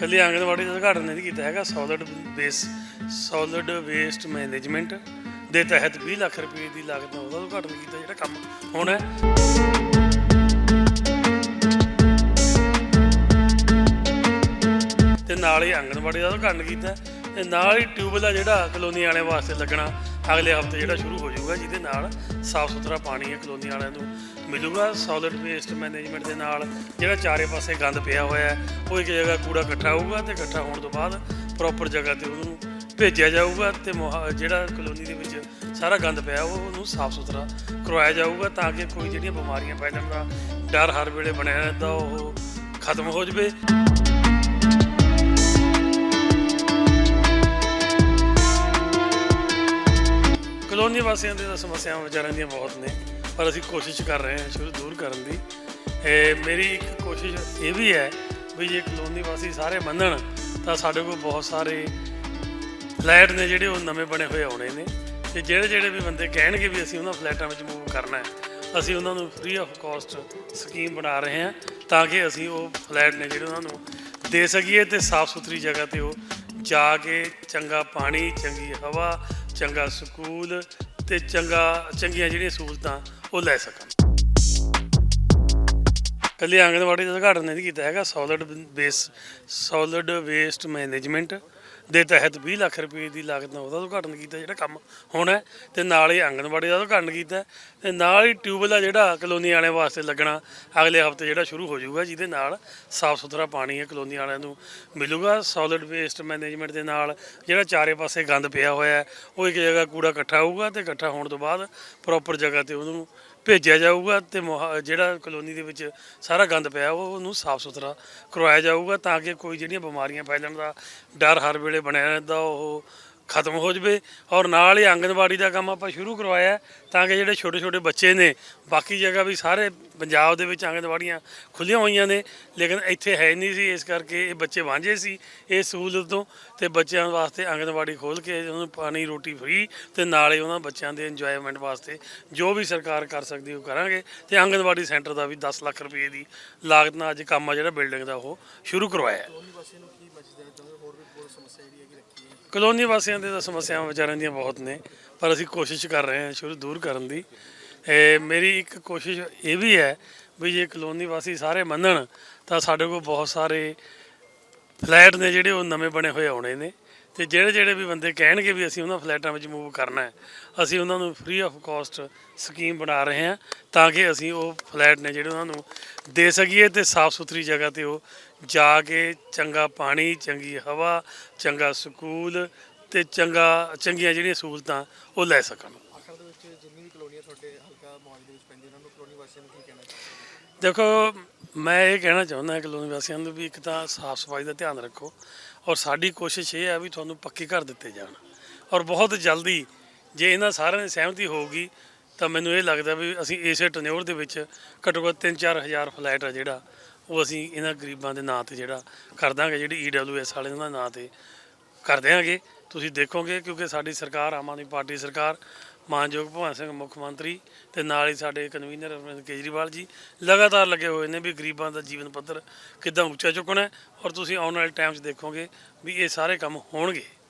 ਕੱਲੀ ਆਂਗਨਵਾੜੀ ਦਾ ਉਦਘਾਟਨ ਨਹੀਂ ਕੀਤਾ ਹੈਗਾ solid base solid waste management ਦੇ ਤਹਿਤ 20 ਲੱਖ ਰੁਪਏ ਦੀ ਲਾਗਤ ਨਾਲ ਉਹਦਾ ਉਦਘਾਟਨ ਕੀਤਾ ਜਿਹੜਾ ਕੰਮ ਹੋਣਾ ਹੈ। ਤੇ ਨਾਲ ਹੀ ਆਂਗਣਵਾੜੀ ਦਾ ਉਦਘਾਟਨ ਕੀਤਾ ਤੇ ਨਾਲ ਹੀ ਟਿਊਬਵੈਲ ਆ ਜਿਹੜਾ ਕਲੋਨੀ ਵਾਲਿਆਂ ਵਾਸਤੇ ਲੱਗਣਾ। ਅਗਲੇ ਹਫ਼ਤੇ ਜਿਹੜਾ ਸ਼ੁਰੂ ਹੋ ਜਾਊਗਾ, ਜਿਹਦੇ ਨਾਲ ਸਾਫ਼ ਸੁਥਰਾ ਪਾਣੀ ਹੈ ਕਲੋਨੀ ਵਾਲਿਆਂ ਨੂੰ ਮਿਲੂਗਾ। ਸੋਲਿਡ ਵੇਸਟ ਮੈਨੇਜਮੈਂਟ ਦੇ ਨਾਲ ਜਿਹੜਾ ਚਾਰੇ ਪਾਸੇ ਗੰਦ ਪਿਆ ਹੋਇਆ ਹੈ, ਉਹ ਇੱਕ ਜਗ੍ਹਾ ਕੂੜਾ ਇਕੱਠਾ ਹੋਊਗਾ ਤੇ ਇਕੱਠਾ ਹੋਣ ਤੋਂ ਬਾਅਦ ਪ੍ਰੋਪਰ ਜਗ੍ਹਾ ਤੇ ਉਹਨੂੰ ਭੇਜਿਆ ਜਾਊਗਾ ਤੇ ਮੁਹਾ- ਜਿਹੜਾ ਕਲੋਨੀ ਦੇ ਵਿੱਚ ਸਾਰਾ ਗੰਦ ਪਿਆ, ਉਹ ਉਹਨੂੰ ਸਾਫ਼ ਸੁਥਰਾ ਕਰਵਾਇਆ ਜਾਊਗਾ ਤਾਂ ਕਿ ਕੋਈ ਜਿਹੜੀਆਂ ਬਿਮਾਰੀਆਂ ਫੈਲਣ ਦਾ ਡਰ ਹਰ ਵੇਲੇ ਬਣਿਆ ਰਹਿੰਦਾ, ਉਹ ਖਤਮ ਹੋ ਜਵੇ। ਕਲੋਨੀ ਵਾਸੀਆਂ ਦੀਆਂ ਸਮੱਸਿਆਵਾਂ ਵਿਚਾਰਿਆਂ ਦੀਆਂ ਬਹੁਤ ਨੇ, ਪਰ ਅਸੀਂ ਕੋਸ਼ਿਸ਼ ਕਰ ਰਹੇ ਹਾਂ ਸ਼ੁਰੂ ਦੂਰ ਕਰਨ ਦੀ। ਇਹ ਮੇਰੀ ਇੱਕ ਕੋਸ਼ਿਸ਼ ਇਹ ਵੀ ਹੈ ਵੀ ਜੇ ਕਲੋਨੀ ਵਾਸੀ ਸਾਰੇ ਮੰਨਣ, ਤਾਂ ਸਾਡੇ ਕੋਲ ਬਹੁਤ ਸਾਰੇ ਫਲੈਟ ਨੇ ਜਿਹੜੇ ਉਹ ਨਵੇਂ ਬਣੇ ਹੋਏ ਆਉਣੇ ਨੇ। ਤੇ ਜਿਹੜੇ ਜਿਹੜੇ ਵੀ ਬੰਦੇ ਕਹਿਣਗੇ ਵੀ ਅਸੀਂ ਉਹਨਾਂ ਫਲੈਟਾਂ ਵਿੱਚ ਮੂਵ ਕਰਨਾ ਹੈ, ਅਸੀਂ ਉਹਨਾਂ ਨੂੰ ਫ੍ਰੀ ਆਫ ਕਾਸਟ ਸਕੀਮ ਬਣਾ ਰਹੇ ਹਾਂ, ਤਾਂ ਕਿ ਅਸੀਂ ਉਹ ਫਲੈਟ ਨੇ ਜਿਹੜੇ ਉਹਨਾਂ ਨੂੰ ਦੇ ਸਕੀਏ ਤੇ ਸਾਫ਼ ਸੁਥਰੀ ਜਗ੍ਹਾ ਤੇ ਉਹ ਜਾ ਕੇ ਚੰਗਾ ਪਾਣੀ, ਚੰਗੀ ਹਵਾ, ਚੰਗਾ ਸਕੂਲ ਤੇ ਚੰਗਾ, ਚੰਗੀਆਂ ਜਿਹੜੀਆਂ ਸਹੂਲਤਾਂ, ਉਹ ਲੈ ਸਕਣ। ਕੱਲੀ ਆਂਗਨਵਾੜੀ ਦਾ ਉਦਘਾਟਨ ਨਹੀਂ ਕੀਤਾ ਹੈਗਾ solid base solid waste management ਦੇ ਤਹਿਤ 20 ਲੱਖ ਰੁਪਏ ਦੀ ਲਾਗਤ ਨਾਲ ਉਹਦਾ ਉਦਘਾਟਨ ਕੀਤਾ ਜਿਹੜਾ ਕੰਮ ਹੋਣਾ ਹੈ, ਤੇ ਨਾਲ ਹੀ ਆਂਗਣਵਾੜੀ ਦਾ ਉਦਘਾਟਨ ਕੀਤਾ ਤੇ ਨਾਲ ਹੀ ਟਿਊਬਵੈੱਲ ਆ ਜਿਹੜਾ ਕਲੋਨੀ ਵਾਲਿਆਂ ਵਾਸਤੇ ਲੱਗਣਾ ਅਗਲੇ ਹਫ਼ਤੇ ਜਿਹੜਾ ਸ਼ੁਰੂ ਹੋ ਜਾਊਗਾ, ਜਿਹਦੇ ਨਾਲ ਸਾਫ਼ ਸੁਥਰਾ ਪਾਣੀ ਹੈ ਕਲੋਨੀ ਵਾਲਿਆਂ ਨੂੰ ਮਿਲੂਗਾ ਸੋਲਿਡ ਵੇਸਟ ਮੈਨੇਜਮੈਂਟ ਦੇ ਨਾਲ ਜਿਹੜਾ ਚਾਰੇ ਪਾਸੇ ਗੰਦ ਪਿਆ ਹੋਇਆ ਹੈ, ਉਹ ਇੱਕ ਜਗ੍ਹਾ ਕੂੜਾ ਇਕੱਠਾ ਹੋਊਗਾ ਤੇ ਇਕੱਠਾ ਹੋਣ ਤੋਂ ਬਾਅਦ ਪ੍ਰੋਪਰ ਜਗ੍ਹਾ ਤੇ ਉਹਨੂੰ ਭੇਜਿਆ ਜਾਊਗਾ ਤੇ ਮੁਹਾ- ਜਿਹੜਾ ਕਲੋਨੀ ਦੇ ਵਿੱਚ ਸਾਰਾ ਗੰਦ ਪਿਆ, ਉਹ ਉਹਨੂੰ ਸਾਫ਼ ਸੁਥਰਾ ਕਰਵਾਇਆ ਜਾਊਗਾ ਤਾਂ ਕਿ ਕੋਈ ਜਿਹੜੀਆਂ ਬਿਮਾਰੀਆਂ ਫੈਲਣ ਦਾ ਡਰ ਹਰ ਵੇਲੇ ਬਣਿਆ ਰਹਿੰਦਾ, ਉਹ ਖਤਮ ਹੋ ਜਵੇ ਔਰ ਨਾਲ ਹੀ ਆਂਗਨਵਾੜੀ ਦਾ ਕੰਮ ਆਪਾਂ ਸ਼ੁਰੂ ਕਰਵਾਇਆ ਹੈ ਤਾਂ ਕਿ ਜਿਹੜੇ ਛੋਟੇ ਛੋਟੇ ਬੱਚੇ ਨੇ, ਬਾਕੀ ਜਗ੍ਹਾ ਵੀ ਸਾਰੇ ਪੰਜਾਬ ਦੇ ਵਿੱਚ ਆਂਗਨਵਾੜੀਆਂ ਖੁੱਲੀਆਂ ਹੋਈਆਂ ਨੇ, ਲੇਕਿਨ ਇੱਥੇ ਹੈ ਨਹੀਂ ਸੀ, ਇਸ ਕਰਕੇ ਇਹ ਬੱਚੇ ਵਾਂਝੇ ਸੀ ਇਸ ਸਹੂਲਤ ਤੋਂ ਤੇ ਬੱਚਿਆਂ ਵਾਸਤੇ ਆਂਗਨਵਾੜੀ ਖੋਲ ਕੇ ਉਹਨਾਂ ਨੂੰ ਪਾਣੀ, ਰੋਟੀ ਫ੍ਰੀ ਤੇ ਹੀ ਉਹਨਾਂ ਬੱਚਿਆਂ ਦੇ ਇੰਜੋਇਮੈਂਟ ਵਾਸਤੇ ਜੋ ਵੀ ਸਰਕਾਰ ਕਰ ਸਕਦੀ ਉਹ ਕਰਾਂਗੇ ਤੇ ਆਂਗਨਵਾੜੀ ਸੈਂਟਰ ਦਾ ਵੀ 10 ਲੱਖ ਰੁਪਏ ਦੀ ਲਾਗਤ ਨਾਲ ਅੱਜ ਕੰਮ ਆ ਜਿਹੜਾ ਬਿਲਡਿੰਗ ਦਾ ਉਹ ਸ਼ੁਰੂ ਕਰਵਾਇਆ। ਹੈ ਕਲੋਨੀ ਵਾਸੀਆਂ ਦੇ ਤਾਂ ਸਮੱਸਿਆਵਾਂ ਵਿਚਾਰਿਆਂ ਦੀਆਂ ਬਹੁਤ ਨੇ, ਪਰ ਅਸੀਂ ਕੋਸ਼ਿਸ਼ ਕਰ ਰਹੇ ਹਾਂ ਸ਼ੁਰੂ ਦੂਰ ਕਰਨ ਦੀ। ਇਹ ਮੇਰੀ ਇੱਕ ਕੋਸ਼ਿਸ਼ ਇਹ ਵੀ ਹੈ ਵੀ ਜੇ ਕਲੋਨੀ ਵਾਸੀ ਸਾਰੇ ਮੰਨਣ, ਤਾਂ ਸਾਡੇ ਕੋਲ ਬਹੁਤ ਸਾਰੇ ਫਲੈਟ ਨੇ ਜਿਹੜੇ ਉਹ ਨਵੇਂ ਬਣੇ ਹੋਏ ਆਉਣੇ ਨੇ। ਤੇ ਜਿਹੜੇ ਜਿਹੜੇ ਵੀ ਬੰਦੇ ਕਹਿਣਗੇ ਵੀ ਅਸੀਂ ਉਹਨਾਂ ਫਲੈਟਾਂ ਵਿੱਚ ਮੂਵ ਕਰਨਾ ਹੈ ਅਸੀਂ ਉਹਨਾਂ ਨੂੰ ਫ੍ਰੀ ਆਫ ਕਾਸਟ ਸਕੀਮ ਬਣਾ ਰਹੇ ਹਾਂ ਤਾਂ ਕਿ ਅਸੀਂ ਉਹ ਫਲੈਟ ਨੇ ਜਿਹੜੇ ਉਹਨਾਂ ਨੂੰ ਦੇ ਸਕੀਏ ਤੇ ਸਾਫ਼ ਸੁਥਰੀ ਜਗ੍ਹਾ ਤੇ ਉਹ ਜਾ ਕੇ ਚੰਗਾ ਪਾਣੀ ਚੰਗੀ ਹਵਾ ਚੰਗਾ ਸਕੂਲ ਤੇ ਚੰਗਾ ਚੰਗੀਆਂ ਜਿਹੜੀਆਂ ਸਹੂਲਤਾਂ ਉਹ ਲੈ ਸਕਣ। ਆਖਰ ਦੇ ਵਿੱਚ ਜਿੰਨੀ ਵੀ ਕਲੋਨੀਆਂ ਤੁਹਾਡੇ ਹਲਕਾ ਮੌਜ ਦੇ ਵਿੱਚ ਪੈਂਦੀਆਂ ਉਹਨਾਂ ਨੂੰ ਕਲੋਨੀ ਵਾਸੀਆਂ ਨੂੰ ਕੀ ਕਹਿਣਾ ਚਾਹੁੰਦੇ ਦੇਖੋ ਮੈਂ ਇਹ ਕਹਿਣਾ ਚਾਹੁੰਦਾ ਕਲੋਨੀ ਵਾਸੀਆਂ ਨੂੰ ਵੀ ਇੱਕ ਤਾਂ ਸਾਫ਼ ਸਫ਼ਾਈ ਦਾ ਧਿਆਨ ਰੱਖੋ ਔਰ ਸਾਡੀ ਕੋਸ਼ਿਸ਼ ਇਹ ਹੈ ਵੀ ਤੁਹਾਨੂੰ ਪੱਕੇ ਘਰ ਦਿੱਤੇ ਜਾਣ ਔਰ ਬਹੁਤ ਜਲਦੀ ਜੇ ਇਹਨਾਂ ਸਾਰਿਆਂ ਦੀ ਸਹਿਮਤੀ ਹੋਊਗੀ ਤਾਂ ਮੈਨੂੰ ਇਹ ਲੱਗਦਾ ਵੀ ਅਸੀਂ ਇਸੇ ਟਨਿਓਰ ਦੇ ਵਿੱਚ ਘੱਟੋ ਘੱਟ 3-4 ਹਜ਼ਾਰ ਫਲੈਟ ਆ ਜਿਹੜਾ ਉਹ ਅਸੀਂ ਇਹਨਾਂ ਗਰੀਬਾਂ ਦੇ ਨਾਂ ਤੇ ਜਿਹੜਾ ਕਰ ਦਾਂਗੇ, ਜਿਹੜੀ ਈਡਬਲਯੂਐਸ ਵਾਲੇ ਉਹਨਾਂ ਦੇ ਨਾਂ ਤੇ ਕਰ ਦਿਆਂਗੇ। ਤੁਸੀਂ ਦੇਖੋਗੇ ਕਿਉਂਕਿ ਸਾਡੀ ਸਰਕਾਰ, ਆਮ ਆਦਮੀ ਪਾਰਟੀ ਸਰਕਾਰ ਮਾਨਯੋਗ ਭਗਵੰਤ ਸਿੰਘ ਮੁੱਖ ਮੰਤਰੀ ਤੇ ਨਾਲ ਹੀ ਸਾਡੇ ਕਨਵੀਨਰ ਅਰਵਿੰਦ ਕੇਜਰੀਵਾਲ ਜੀ ਲਗਾਤਾਰ ਲੱਗੇ ਹੋਏ ਨੇ ਵੀ ਗਰੀਬਾਂ ਦਾ ਜੀਵਨ ਪੱਧਰ ਕਿੱਦਾਂ ਉੱਚਾ ਚੁੱਕਣਾ ਹੈ ਔਰ ਤੁਸੀਂ ਆਉਣ ਵਾਲੇ ਟਾਈਮ 'ਚ ਦੇਖੋਗੇ ਵੀ ਇਹ ਸਾਰੇ ਕੰਮ ਹੋਣਗੇ।